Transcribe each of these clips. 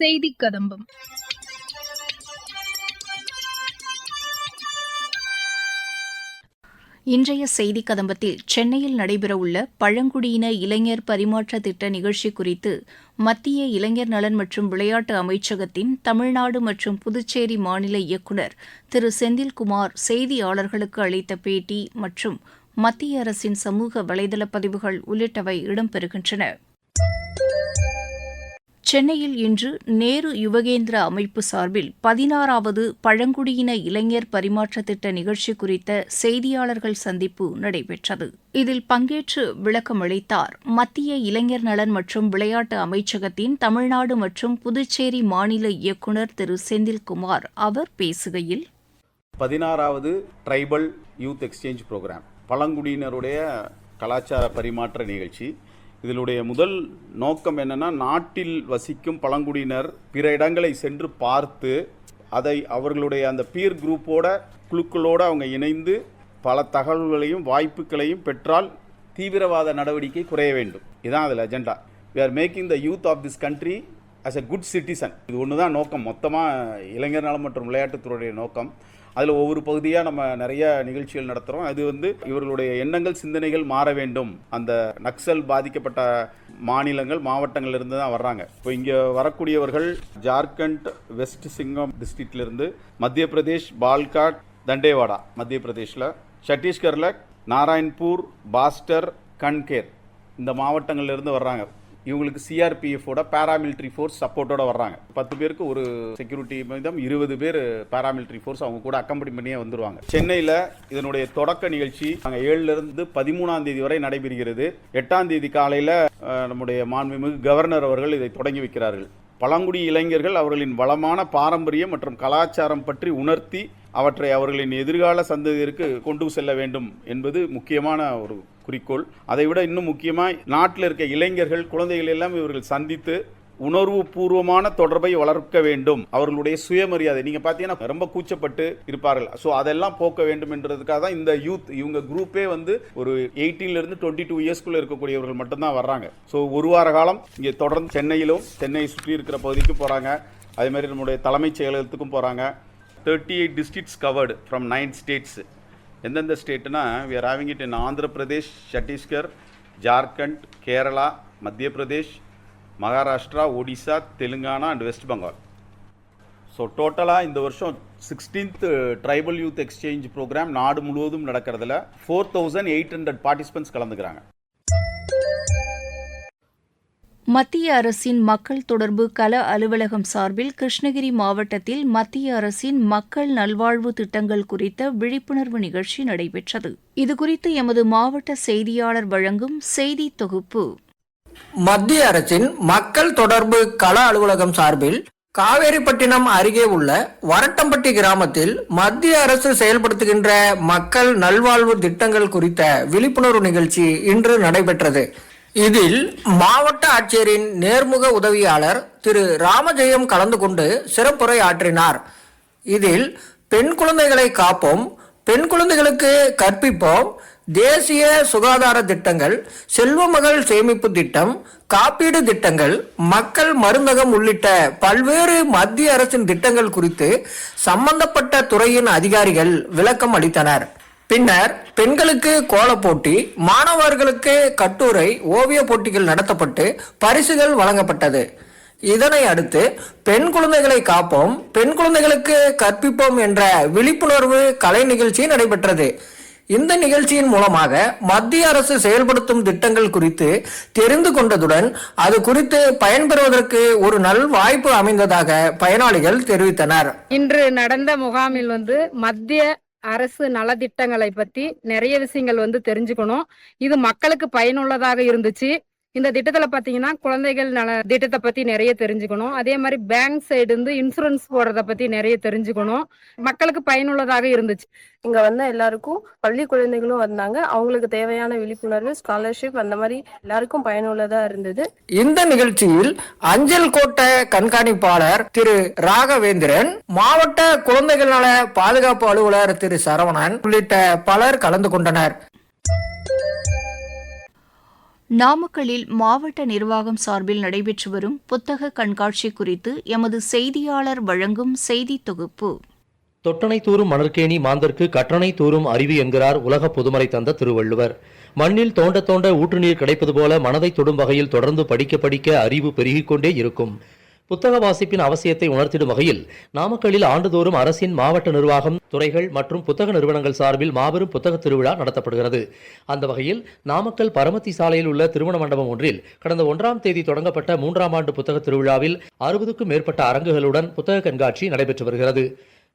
செய்தி கதம்பம். இன்றைய செய்தி கதம்பத்தில் சென்னையில் நடைபெறவுள்ள பழங்குடியின இளைஞர் பரிமாற்ற திட்ட நிகழ்ச்சி குறித்து மத்திய இளைஞர் நலன் மற்றும் விளையாட்டு அமைச்சகத்தின் தமிழ்நாடு மற்றும் புதுச்சேரி மாநில இயக்குநர் திரு செந்தில்குமார் செய்தியாளர்களுக்கு அளித்த பேட்டி மற்றும் மத்திய அரசின் சமூக வலைதள பதிவுகள் உள்ளிட்டவை இடம்பெறுகின்றன. சென்னையில் இன்று நேரு யுவகேந்திர அமைப்பு சார்பில் பதினாறாவது பழங்குடியின இளைஞர் பரிமாற்ற திட்ட நிகழ்ச்சி குறித்த செய்தியாளர்கள் சந்திப்பு நடைபெற்றது. இதில் பங்கேற்று விளக்கம் அளித்தார். மத்திய இளைஞர் நலன் மற்றும் விளையாட்டு அமைச்சகத்தின் தமிழ்நாடு மற்றும் புதுச்சேரி மாநில இயக்குநர் திரு செந்தில்குமார் அவர் பேசுகையில் பதினாறாவது ட்ரைபல் யூத் எக்ஸ்சேஞ்ச் ப்ரோக்ராம் பழங்குடியினருடைய கலாச்சார பரிமாற்ற நிகழ்ச்சி. இதனுடைய முதல் நோக்கம் என்னென்னா நாட்டில் வசிக்கும் பழங்குடியினர் பிற இடங்களை சென்று பார்த்து அதை அவர்களுடைய அந்த பீர் குரூப்போட குழுக்களோடு அவங்க இணைந்து பல தகவல்களையும் வாய்ப்புகளையும் பெற்றால் தீவிரவாத நடவடிக்கை குறைய வேண்டும். இதான் அதில் agenda we are making the youth of this country as a good citizen இது ஒன்று தான் நோக்கம். மொத்தமாக இளைஞர் நலம் மற்றும் விளையாட்டுத்துறையுடைய நோக்கம். அதில் ஒவ்வொரு பகுதியாக நம்ம நிறைய நிகழ்ச்சிகள் நடத்துகிறோம் அது வந்து இவர்களுடைய எண்ணங்கள் சிந்தனைகள் மாற வேண்டும். அந்த நக்சல் பாதிக்கப்பட்ட மாநிலங்கள் மாவட்டங்கள்லேருந்து தான் வர்றாங்க. இப்போ இங்கே வரக்கூடியவர்கள் ஜார்க்கண்ட் வெஸ்ட் சிங்கம் டிஸ்ட்ரிக்ட்லேருந்து மத்திய பிரதேஷ் பால்காட் தண்டேவாடா மத்திய பிரதேஷில் சத்தீஸ்கரில் நாராயண்பூர் பாஸ்டர் கன்கேர் இந்த மாவட்டங்கள்லேருந்து வர்றாங்க. இவங்களுக்கு சிஆர்பிஎஃபோட பேராமிலிட்ரி ஃபோர்ஸ் சப்போர்ட்டோட வர்றாங்க. பத்து பேருக்கு ஒரு செக்யூரிட்டி மீதம் இருபது பேர் பேராமிலிட்ரி ஃபோர்ஸ் அவங்க கூட அக்கம்படி பண்ணியே வந்துருவாங்க. சென்னையில் இதனுடைய தொடக்க நிகழ்ச்சி நாங்கள் ஏழுல இருந்து பதிமூணாம் தேதி வரை நடைபெறுகிறது. எட்டாம் தேதி காலையில் நம்முடைய மாண்புமிகு கவர்னர் அவர்கள் இதை தொடங்கி வைக்கிறார்கள். பழங்குடி இளைஞர்கள் அவர்களின் வளமான பாரம்பரியம் மற்றும் கலாச்சாரம் பற்றி உணர்த்தி அவற்றை அவர்களின் எதிர்கால சந்ததியிற்கு கொண்டு செல்ல வேண்டும் என்பது முக்கியமான ஒரு குறிக்கோள். அதை விட இன்னும் முக்கியமாக நாட்டில் இருக்க இளைஞர்கள் குழந்தைகள் எல்லாம் இவர்கள் சந்தித்து உணர்வு பூர்வமான தொடர்பை வளர்க்க வேண்டும். அவர்களுடைய சுயமரியாதை நீங்கள் பார்த்தீங்கன்னா ரொம்ப கூச்சப்பட்டு இருப்பார்கள். ஸோ அதெல்லாம் போக்க வேண்டும் என்றதுக்காக தான் இந்த யூத் இவங்க குரூப்பே வந்து ஒரு எயிட்டீன்லேருந்து டுவெண்ட்டி டூ இயர்ஸ்க்குள்ளே இருக்கக்கூடியவர்கள் மட்டும்தான் வர்றாங்க. ஸோ ஒரு வார காலம் இங்கே தொடர்ந்து சென்னையிலும் சென்னையை சுற்றி இருக்கிற பகுதிக்கு போகிறாங்க அதே மாதிரி நம்முடைய தலைமைச் செயலகத்துக்கும் போகிறாங்க thirty eight districts covered from nine states எந்தெந்த ஸ்டேட்டுனா we are having it in Andhra Pradesh Chhattisgarh Jharkhand Kerala Madhya Pradesh Maharashtra Odisha Telangana and West Bengal so டோட்டலாக இந்த வருஷம் sixteenth tribal youth exchange programme நாடு முழுவதும் நடக்கிறதுல four thousand eight hundred participants கலந்துக்கிறாங்க. மத்திய அரசின் மக்கள் தொடர்பு கள அலுவலகம் சார்பில் கிருஷ்ணகிரி மாவட்டத்தில் மத்திய அரசின் மக்கள் நல்வாழ்வு திட்டங்கள் குறித்த விழிப்புணர்வு நிகழ்ச்சி நடைபெற்றது. இதுகுறித்து எமது மாவட்ட செய்தியாளர் வழங்கும் செய்தி தொகுப்பு. மத்திய அரசின் மக்கள் தொடர்பு கள அலுவலகம் சார்பில் காவேரிப்பட்டினம் அருகே உள்ள வரட்டம்பட்டி கிராமத்தில் மத்திய அரசு செயல்படுத்துகின்ற மக்கள் நல்வாழ்வு திட்டங்கள் குறித்த விழிப்புணர்வு நிகழ்ச்சி இன்று நடைபெற்றது. இதில் மாவட்ட ஆட்சியரின் நேர்முக உதவியாளர் திரு ராமஜெயம் கலந்து கொண்டு சிறப்புரை ஆற்றினார் இதில் பெண் குழந்தைகளை காப்போம் பெண் குழந்தைகளுக்கு கற்பிப்போம் தேசிய சுகாதார திட்டங்கள் செல்வமகள் சேமிப்பு திட்டம் காப்பீடு திட்டங்கள் மக்கள் மருந்தகம் உள்ளிட்ட பல்வேறு மத்திய அரசின் திட்டங்கள் குறித்து சம்பந்தப்பட்ட துறையின் அதிகாரிகள் விளக்கம் அளித்தனர். பின்னர் பெண்களுக்கு கோலப் போட்டி மாணவர்களுக்கு கட்டுரை ஓவிய போட்டிகள் நடத்தப்பட்டு பரிசுகள் வழங்கப்பட்டது. இதனை அடுத்து பெண் குழந்தைகளை காப்போம் பெண் குழந்தைகளுக்கு கற்பிப்போம் என்ற விழிப்புணர்வு கலை நிகழ்ச்சி நடைபெற்றது. இந்த நிகழ்ச்சியின் மூலமாக மத்திய அரசு செயல்படுத்தும் திட்டங்கள் குறித்து தெரிந்து கொண்டதுடன் அது குறித்து பயன்பெறுவதற்கு ஒரு நல் வாய்ப்பு அமைந்ததாக பயனாளிகள் தெரிவித்தனர். இன்று நடந்த முகாமில் வந்து மத்திய அரசு நலத்திட்டங்களை பத்தி நிறைய விஷயங்கள் வந்து தெரிஞ்சுக்கணும். இது மக்களுக்கு பயனுள்ளதாக இருந்துச்சு. இந்த திட்டத்துல பாத்தீங்கன்னா குழந்தைகள் நல திட்டத்தை பத்தி நிறைய தெரிஞ்சுக்கணும். அதே மாதிரி பேங்க் சைடு இருந்து இன்சூரன்ஸ் போடுறத பத்தி நிறைய தெரிஞ்சுக்கணும். மக்களுக்கு பயனுள்ளதாக இருந்துச்சு. இங்க வந்த எல்லாருக்கும் பள்ளி குழந்தைகளும் வந்தாங்க. அவங்களுக்கு தேவையான விழிப்புணர்வு ஸ்காலர்ஷிப் அந்த மாதிரி எல்லாருக்கும் பயனுள்ளதா இருந்தது. இந்த நிகழ்ச்சியில் அஞ்சல் கோட்ட கண்காணிப்பாளர் திரு ராகவேந்திரன் மாவட்ட குழந்தைகள் நல பாதுகாப்பு அலுவலர் திரு சரவணன் உள்ளிட்ட பலர் கலந்து கொண்டனர். நாமக்கல்லில் மாவட்ட நிர்வாகம் சார்பில் நடைபெற்று வரும் புத்தக கண்காட்சி குறித்து எமது செய்தியாளர் வழங்கும் செய்தி தொகுப்பு. தொட்டனை தூரும் மணற்கேணி மாந்தர்க்கு கற்றனை தூரும் அறிவு என்கிறார் உலக பொதுமறை தந்த திருவள்ளுவர். மண்ணில் தோண்ட தோண்ட ஊற்று நீர் கிடைப்பது போல மனதை தொடும் வகையில் தொடர்ந்து படிக்க படிக்க அறிவு பெருகிக்கொண்டே இருக்கும். புத்தக வாசிப்பின் அவசியத்தை உணர்த்திடும் வகையில் நாமக்கல்லில் ஆண்டுதோறும் அரசின் மாவட்ட நிர்வாகம் துறைகள் மற்றும் புத்தக நிறுவனங்கள் சார்பில் மாபெரும் புத்தக திருவிழா நடத்தப்படுகிறது. அந்த வகையில் நாமக்கல் பரமத்தி சாலையில் உள்ள திருமண மண்டபம் ஒன்றில் கடந்த ஒன்றாம் தேதி தொடங்கப்பட்ட மூன்றாம் ஆண்டு புத்தக திருவிழாவில் அறுபதுக்கும் மேற்பட்ட அரங்குகளுடன் புத்தக கண்காட்சி நடைபெற்று வருகிறது.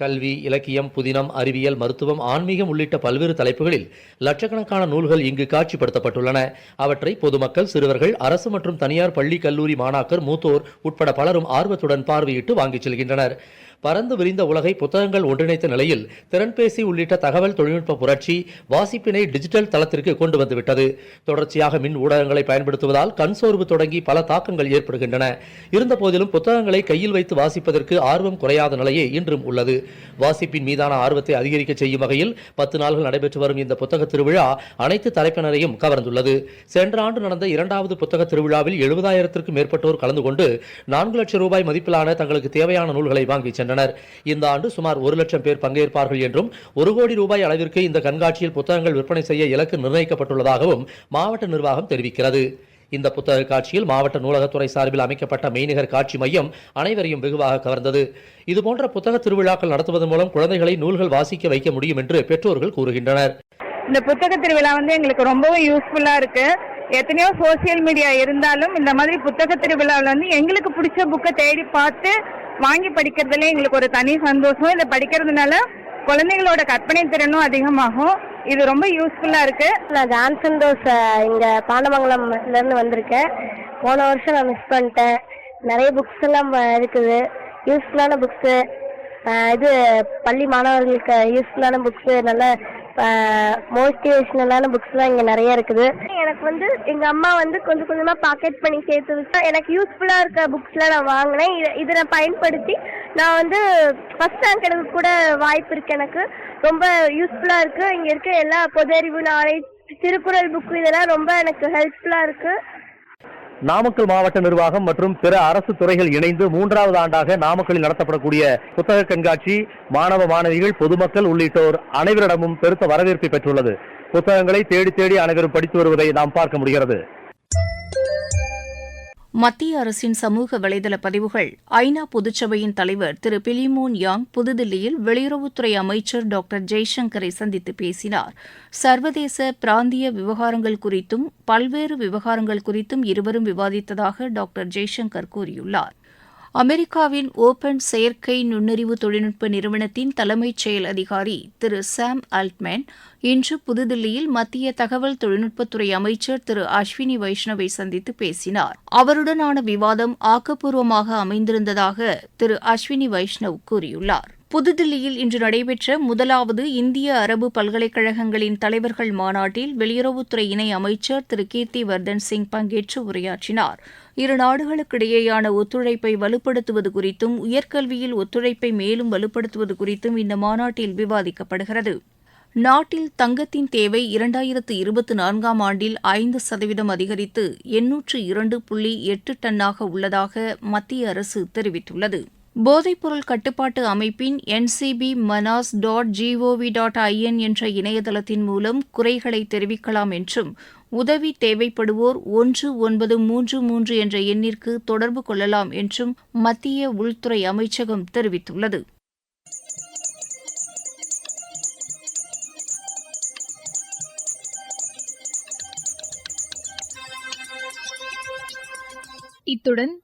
கல்வி இலக்கியம் புதினம் அறிவியல் மருத்துவம் ஆன்மீகம் உள்ளிட்ட பல்வேறு தலைப்புகளில் லட்சக்கணக்கான நூல்கள் இங்கு காட்சிப்படுத்தப்பட்டுள்ளன. அவற்றை பொதுமக்கள் சிறுவர்கள் அரசு மற்றும் தனியார் பள்ளி கல்லூரி மாணாக்கர் மூத்தோர் உட்பட பலரும் ஆர்வத்துடன் பார்வையிட்டு வாங்கிச் செல்கின்றனர். பறந்து விரிந்த உலகை புத்தகங்கள் ஒன்றிணைத்த நிலையில் திறன்பேசி உள்ளிட்ட தகவல் தொழில்நுட்ப புரட்சி வாசிப்பினை டிஜிட்டல் தளத்திற்கு கொண்டு வந்துவிட்டது. தொடர்ச்சியாக மின் ஊடகங்களை பயன்படுத்துவதால் கண் சோர்வு தொடங்கி பல தாக்கங்கள் ஏற்படுகின்றன. இருந்த போதிலும் புத்தகங்களை கையில் வைத்து வாசிப்பதற்கு ஆர்வம் குறையாத நிலையே இன்றும் உள்ளது. வாசிப்பின் மீதான ஆர்வத்தை அதிகரிக்க செய்யும் வகையில் பத்து நாள்கள் நடைபெற்று வரும் இந்த புத்தக திருவிழா அனைத்து தலைப்பினரையும் கவர்ந்துள்ளது. சென்ற ஆண்டு நடந்த இரண்டாவது புத்தக திருவிழாவில் எழுபதாயிரத்திற்கும் மேற்பட்டோர் கலந்து கொண்டு நான்கு லட்சம் ரூபாய் மதிப்பிலான தங்களுக்கு தேவையான நூல்களை வாங்கிச் சென்றனர் சென்றனர். இந்த ஆண்டு சுமார் ஒரு லட்சம் பேர் பங்கேற்பார்கள் என்றும் ஒரு கோடி ரூபாய் அளவிற்கு இந்த கண்காட்சியில் புத்தகங்கள் விற்பனை செய்ய இலக்கு நிர்ணயிக்கப்பட்டுள்ளதாகவும் மாவட்ட நிர்வாகம் தெரிவிக்கிறது. இந்த புத்தக காட்சியில் மாவட்ட நூலகத்துறை சார்பில் அமைக்கப்பட்ட மெய்நிகர் காட்சி மையம் அனைவரையும் வெகுவாக கவர்ந்தது. இதுபோன்ற புத்தக திருவிழாக்கள் நடத்துவதன் மூலம் குழந்தைகளை நூல்கள் வாசிக்க வைக்க முடியும் என்று பெற்றோர்கள் கூறுகின்றனர். இந்த புத்தக திருவிழா வந்து எங்களுக்கு ரொம்பவும் யூஸ்ஃபுல்லா இருக்கு. எத்தனையோ சோசியல் மீடியா இருந்தாலும் இந்த மாதிரி புத்தக திருவிழாவில் வந்து எங்களுக்கு பிடிச்ச புக்கை தேடி பார்த்து வாங்கி படிக்கிறதுல எங்களுக்கு ஒரு தனி சந்தோஷம். இதை படிக்கிறதுனால குழந்தைங்களோட கற்பனை திறனும் அதிகமாகும். இது ரொம்ப யூஸ்ஃபுல்லா இருக்கு. நான் ஜான்சன் தோஸ் இங்கே பாண்டமங்கலம்ல இருந்து வந்திருக்கேன். போன வருஷம் நான் மிஸ் பண்ணிட்டேன். நிறைய புக்ஸ் எல்லாம் வ- இருக்குது. யூஸ்ஃபுல்லான புக்ஸு இது பள்ளி மாணவர்களுக்கு யூஸ்ஃபுல்லான புக்ஸு நல்ல மோட்டிவேஷனலான புக்ஸ்லாம் இங்கே நிறைய இருக்குது. எனக்கு வந்து எங்கள் அம்மா வந்து கொஞ்சம் கொஞ்சமாக பாக்கெட் பண்ணி சேர்த்து வச்சா எனக்கு யூஸ்ஃபுல்லாக இருக்க புக்ஸ்லாம் நான் வாங்கினேன். இதை இதை நான் பயன்படுத்தி நான் வந்து ஃபஸ்ட் ரேங்க் எடுக்க கூட வாய்ப்பு இருக்கு எனக்கு. ரொம்ப யூஸ்ஃபுல்லாக இருக்கு. இங்கே இருக்க எல்லா பொது அறிவு நாலேஜ் திருக்குறள் புக்கு இதெல்லாம் ரொம்ப எனக்கு ஹெல்ப்ஃபுல்லாக இருக்கு. நாமக்கல் மாவட்ட நிர்வாகம் மற்றும் பிற அரசு துறைகள் இணைந்து மூன்றாவது ஆண்டாக நாமக்கலில் நடத்தப்படக்கூடிய புத்தக கண்காட்சி மாணவ மாணவிகள் பொதுமக்கள் உள்ளிட்டோர் அனைவரிடமும் பெருத்த வரவேற்பை பெற்றுள்ளது. புத்தகங்களை தேடி தேடி அனைவரும் படித்து வருவதை நாம் பார்க்க முடிகிறது. மத்திய அரசின் சமூக வலைதள பதிவுகள் ஐநா பொதுச்சபையின் தலைவர் திரு பிலிமோன் யாங் புதுதில்லியில் வெளியுறவுத்துறை அமைச்சர் டாக்டர் ஜெய்சங்கரை சந்தித்து பேசினார். சர்வதேச பிராந்திய விவகாரங்கள் குறித்தும் பல்வேறு விவகாரங்கள் குறித்தும் இருவரும் விவாதித்ததாக டாக்டர் ஜெய்சங்கர் கூறியுள்ளார். அமெரிக்காவின் ஓபன் செயற்கை நுண்ணறிவு தொழில்நுட்ப நிறுவனத்தின் தலைமைச் செயல் அதிகாரி திரு சாம் ஆல்ட்மேன் இன்று புதுதில்லியில் மத்திய தகவல் தொழில்நுட்பத்துறை அமைச்சர் திரு அஸ்வினி வைஷ்ணவை சந்தித்து பேசினார். அவருடனான விவாதம் ஆக்கப்பூர்வமாக அமைந்திருந்ததாக திரு அஸ்வினி வைஷ்ணவ் கூறியுள்ளார். புதுதில்லியில் இன்று நடைபெற்ற முதலாவது இந்திய அரபு பல்கலைக்கழகங்களின் தலைவர்கள் மாநாட்டில் வெளியுறவுத்துறை இணை அமைச்சர் திரு கீர்த்தி வர்தன் சிங் பங்கேற்று உரையாற்றினார். இரு நாடுகளுக்கிடையேயான ஒத்துழைப்பை வலுப்படுத்துவது குறித்தும் உயர்கல்வியில் ஒத்துழைப்பை மேலும் வலுப்படுத்துவது குறித்தும் இந்த மாநாட்டில் விவாதிக்கப்படுகிறது. நாட்டில் தங்கத்தின் தேவை இரண்டாயிரத்து இருபத்தி நான்காம் ஆண்டில் ஐந்து சதவீதம் அதிகரித்து எண்ணூற்று இரண்டு புள்ளி எட்டு டன்னாக உள்ளதாக மத்திய அரசு தெரிவித்துள்ளது. போதைப்பொருள் கட்டுப்பாட்டு அமைப்பின் NCB Manas dot GOV dot IN என்ற இணையதளத்தின் மூலம் குறைகளை தெரிவிக்கலாம் என்றும் உதவி தேவைப்படுவோர் ஒன்று ஒன்பது மூன்று மூன்று என்ற எண்ணிற்கு தொடர்பு கொள்ளலாம் என்றும் மத்திய உள்துறை அமைச்சகம் தெரிவித்துள்ளது. இத்துடன்